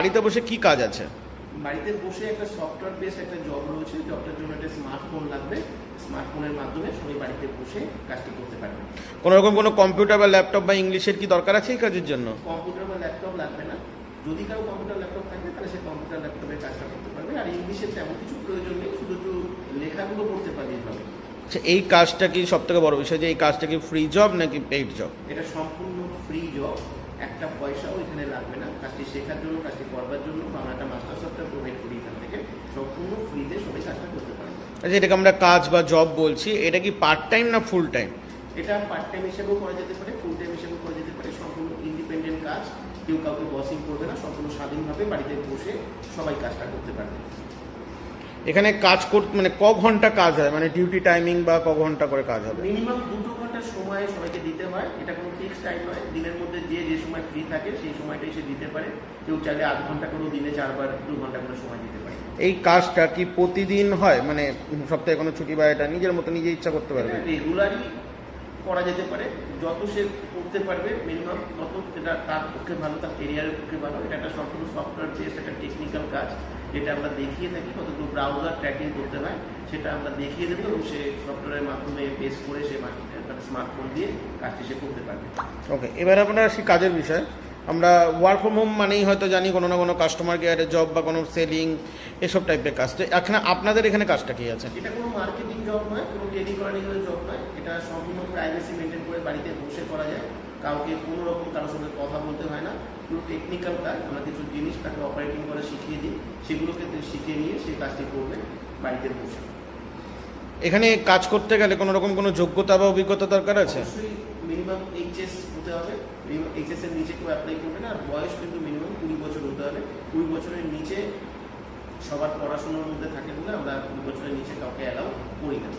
বাড়িতে বসে কি কাজ আছে? বাড়িতে বসে একটা সফটওয়্যার বেস একটা জব রয়েছে জবটার জন্য একটা স্মার্টফোন লাগবে। স্মার্টফোনের মাধ্যমে সবাই বাড়িতে বসে কাজটি করতে পারবে। কোনো রকম কোনো কম্পিউটার বা ল্যাপটপ বা ইংলিশের কি দরকার আছে এই কাজের জন্য? কম্পিউটার বা ল্যাপটপ লাগবে না। যদি কারও কম্পিউটার ল্যাপটপ থাকে তাহলে সে কম্পিউটার ল্যাপটপে কাজটা করতে পারবে। আর ইংলিশের তেমন কিছু প্রয়োজন নেই শুধু একটু লেখাগুলো পড়তে পারলেই হবে। আচ্ছা এই কাজটা কি সব থেকে বড় বিষয় যে এই কাজটা কি ফ্রি জব নাকি পেইড জব এটা সম্পূর্ণ ফ্রি জব একটা পয়সাও এখানে লাগবে না। কাজটি শেখার জন্য কাজটি করবার জন্য আমরা একটা মাস্টার সফটওয়্যার প্রোভাইড করি এখান থেকে। সম্পূর্ণ ফ্রিতে সবাই কাজটা করতে পারবে আচ্ছা এটাকে আমরা কাজ বা জব বলছি। এটা কি পার্ট টাইম না ফুল টাইম এটা পার্ট টাইম হিসেবেও করা যেতে পারে ফুল টাইম হিসেবেও করা যেতে পারে। সম্পূর্ণ ইন্ডিপেন্ডেন্ট কাজ। কেউ কাউকে বসিং করবে না সম্পূর্ণ স্বাধীনভাবে বাড়িতে বসে সবাই কাজটা করতে পারবে। এখানে কাজ কর মানে ক ঘণ্টা কাজ হয়? মানে ডিউটি টাইমিং বা ক ঘণ্টা করে কাজ হবে? মিনিমাম দুটো ঘণ্টা সময় সবাইকে দিতে হয়। এটা কোনো ফিক্স টাইম নয়। দিনের মধ্যে যে যে সময় ফ্রি থাকে সেই সময়টাই সে দিতে পারে। কেউ চাইলে আধ ঘণ্টা করেও দিনে চারবার দু ঘণ্টা করে সময় দিতে পারে। এই কাজটা কি প্রতিদিন হয়? মানে সপ্তাহে কোনো ছুটি বা এটা নিজের মতো নিজে ইচ্ছা করতে পারবে? রেগুলারই করা যেতে পারে, যত সে করতে পারবে মিনিমাম তত সেটা তার পক্ষে ভালো, তার কেরিয়ারের পক্ষে ভালো। এটা একটা সম্পূর্ণ সফটওয়্যার বেস একটা টেকনিক্যাল কাজ, যেটা আমরা দেখিয়ে থাকি, কতগুলো ব্রাউজার ট্র্যাকিং করতে হয়, সেটা আমরা দেখিয়ে দেবো এবং সে সফটওয়্যারের মাধ্যমে বেস করে সে তার স্মার্টফোন দিয়ে কাজটি সে করতে পারবে। ওকে এবার আপনার সেই কাজের বিষয় আমরা ওয়ার্ক ফ্রম হোম মানেই হয়তো জানি কোনো না কোনো কাস্টমার কেয়ারের জব বা কোনো সেলিং এসব টাইপের কাজ। তো এখানে আপনাদের এখানে কাজটা কি আছে? এটা কোনো মার্কেটিং জব নয় কোনো টেলিকলিংয়ের জব নয়। এটা সম্পূর্ণ প্রাইভেসি মেনটেন করে বাড়িতে বসে করা যায়। কাউকে কোনো রকম কারোর সঙ্গে কথা বলতে হয় না। পুরো টেকনিক্যাল কাজ আমরা কিছু জিনিস তাকে অপারেটিং করে শিখিয়ে দিই। সেগুলোকে তিনি শিখে নিয়ে সেই কাজটি করবে বাড়িতে বসে। এখানে কাজ করতে গেলে কোনো রকম কোনো যোগ্যতা বা অভিজ্ঞতা দরকার আছে? মিনিমাম এইচএস হতে হবে। মিনিমাম এইচএস এর নিচে কেউ অ্যাপ্লাই করবে না। আর বয়স কিন্তু মিনিমাম কুড়ি বছর হতে হবে। কুড়ি বছরের নিচে সবার পড়াশোনার মধ্যে থাকে বলে আমরা কুড়ি বছরের নিচে কাউকে অ্যালাউ করি না।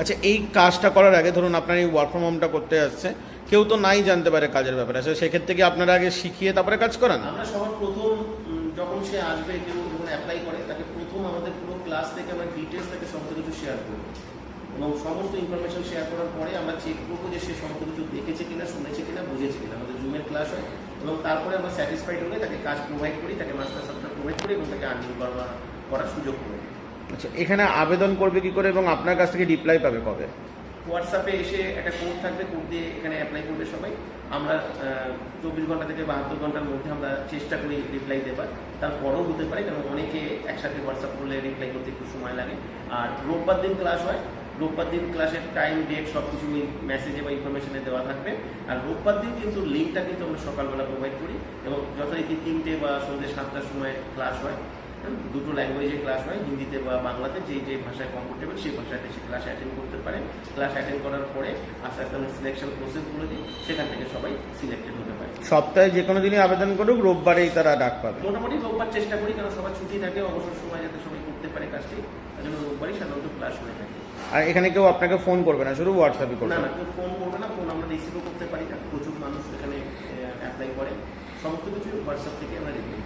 আচ্ছা এই কাজটা করার আগে ধরুন আপনার এই ওয়ার্ক ফ্রম হোমটা করতে আসছে। কেউ তো নাই জানতে পারে কাজের ব্যাপারে। আচ্ছা সেক্ষেত্রে কি আপনারা আগে শিখিয়ে তারপরে কাজ করান? আমরা সবার প্রথম যখন সে আসবে কেউ যখন অ্যাপ্লাই করে তাকে প্রথম আমাদের পুরো ক্লাস থেকে আমরা ডিটেলস থেকে সমস্ত কিছু শেয়ার করব। এবং সমস্ত ইনফরমেশন শেয়ার করার পরে আমরা চেক করব যে সে সমস্ত কিছু দেখেছে কিনা শুনেছে কিনা বুঝেছে কিনা। আমাদের জুমের ক্লাস হয় এবং তারপরে আমরা স্যাটিসফাইড হলে তাকে কাজ প্রোভাইড করি তাকে মাস্টার সফটওয়্যার প্রোভাইড করি এবং তাকে আর্নিং করা করার সুযোগ করে আচ্ছা এখানে আবেদন করবে কি করে এবং আপনার কাছ থেকে রিপ্লাই পাবে কবে? হোয়াটসঅ্যাপে এসে একটা কোড থাকবে কোড দিয়ে এখানে অ্যাপ্লাই করবে সবাই। আমরা চব্বিশ ঘণ্টা থেকে বাহাত্তর ঘণ্টার মধ্যে আমরা চেষ্টা করি রিপ্লাই দেবার। তারপরও হতে পারে কারণ অনেকে একসাথে হোয়াটসঅ্যাপ করলে রিপ্লাই করতে একটু সময় লাগে। আর রোববার দিন ক্লাস হয় রোববার দিন ক্লাসের টাইম ডেট সব কিছু মেসেজে বা ইনফরমেশনে দেওয়া থাকবে। আর রোববার দিন কিন্তু লিঙ্কটা কিন্তু আমরা সকালবেলা প্রোভাইড করি এবং যথারীতি তিনটে বা সন্ধ্যে সাতটার সময় ক্লাস হয়। দুটো ল্যাঙ্গুয়েজে ক্লাস হয় হিন্দিতে বা বাংলাতে যে যে ভাষায় কমফোর্টেবল সেই ভাষাতে সে ক্লাস অ্যাটেন্ড করতে পারে। ক্লাস অ্যাটেন্ড করার পরে আস্তে আস্তে আমরা সিলেকশন প্রসেসগুলো দিই সেখান থেকে সবাই সিলেক্টেড হতে পারে। সপ্তাহে যে কোনো দিনই আবেদন করুক রোববারেই তারা ডাক পাবে। মোটামুটি রোববার চেষ্টা করি কারণ সবার ছুটি থাকে অবসর সময় যাতে সবাই করতে পারে কাজটি তার জন্য রোববারই সাধারণত ক্লাস হয়ে থাকে। আর এখানে কেউ আপনাকে ফোন করবে না, শুধু হোয়াটসঅ্যাপই করবে। না না, কেউ ফোন করবে না ফোন আমরা রিসিভও করতে পারি, না, প্রচুর মানুষ এখানে অ্যাপ্লাই করে। সমস্ত কিছু হোয়াটসঅ্যাপ থেকে আমরা রিপ্লাই